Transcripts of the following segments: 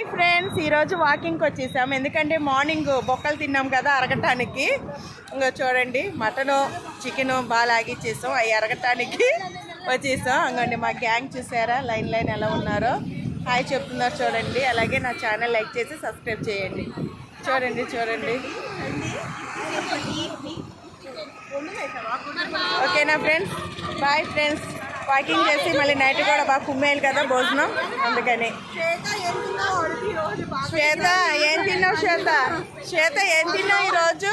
Hi friends ఈరోజు వాకింగ్కి వచ్చేసాం ఎందుకంటే మార్నింగ్ బొక్కలు తిన్నాం కదా అరగటానికి. ఇంకా చూడండి మటను చికెను బాగా లాగిచ్చేసాం. అవి అరగటానికి వచ్చేసాం. అంగండి మా గ్యాంగ్ చూసారా? లైన్ లైన్ ఎలా ఉన్నారో. హాయ్ చెప్తున్నారు చూడండి. అలాగే నా ఛానల్ లైక్ చేసి సబ్స్క్రైబ్ చేయండి. చూడండి చూడండి. ఓకేనా ఫ్రెండ్స్? Bye friends. వాకింగ్ చేసి మళ్ళీ నైట్ కూడా బాగా కుమ్మేయాలి కదా భోజనం. అందుకని. శ్వేత ఏం తిన్నావు శ్వేత? శ్వేత ఏం తిన్నావు ఈరోజు?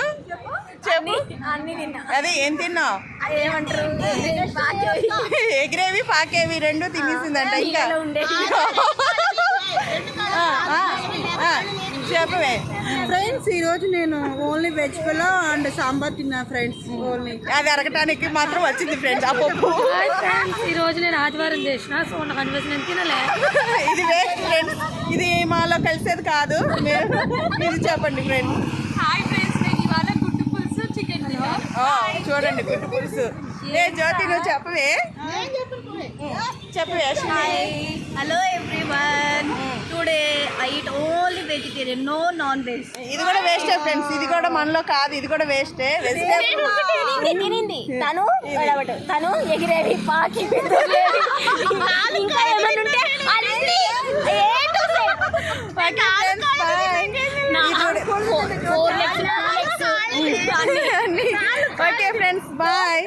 చెప్పు. అదే ఏం తిన్నావు? ఏమంటారు? ఎగిరేవి పాకేవి రెండు తినేసిందంట ఇంకా. చెప్పవే. ఫ్రెండ్స్ ఈ రోజు నేను only veg pulao and sambar తిన్నా ఫ్రెండ్స్ ఓన్లీ. అది అరగటానికి మాత్రం వచ్చింది ఫ్రెండ్స్ ఆ పప్పు. ఫ్రెండ్స్ ఈ రోజు నేను ఆదివారం చేసిన సో నాకు నేను తినలే. ఇది వేస్ట్ ఫ్రెండ్స్ ఇది మాలో కలిసేది కాదు. మీరు ఇది చెప్పండి ఫ్రెండ్స్ హాయ్ ఫ్రెండ్స్ నేను ఇవాళ గుడ్డు పులుసు చికెన్ చూడండి గుడ్డు పులుసు. ఏ జ్యోతి నువ్వు చెప్పవే. చెప్పవే hello everyone vegetarian no non veg ఇది కూడా వేస్టే ఫ్రెండ్స్ ఇది కూడా మనలో కాదు. ఇది కూడా వేస్టే వెజిటేబుల్ తినింది. తను. తను ఎగిరేవి పాకి. ఇంకా ఏమైనా ఉంటే. Okay friends bye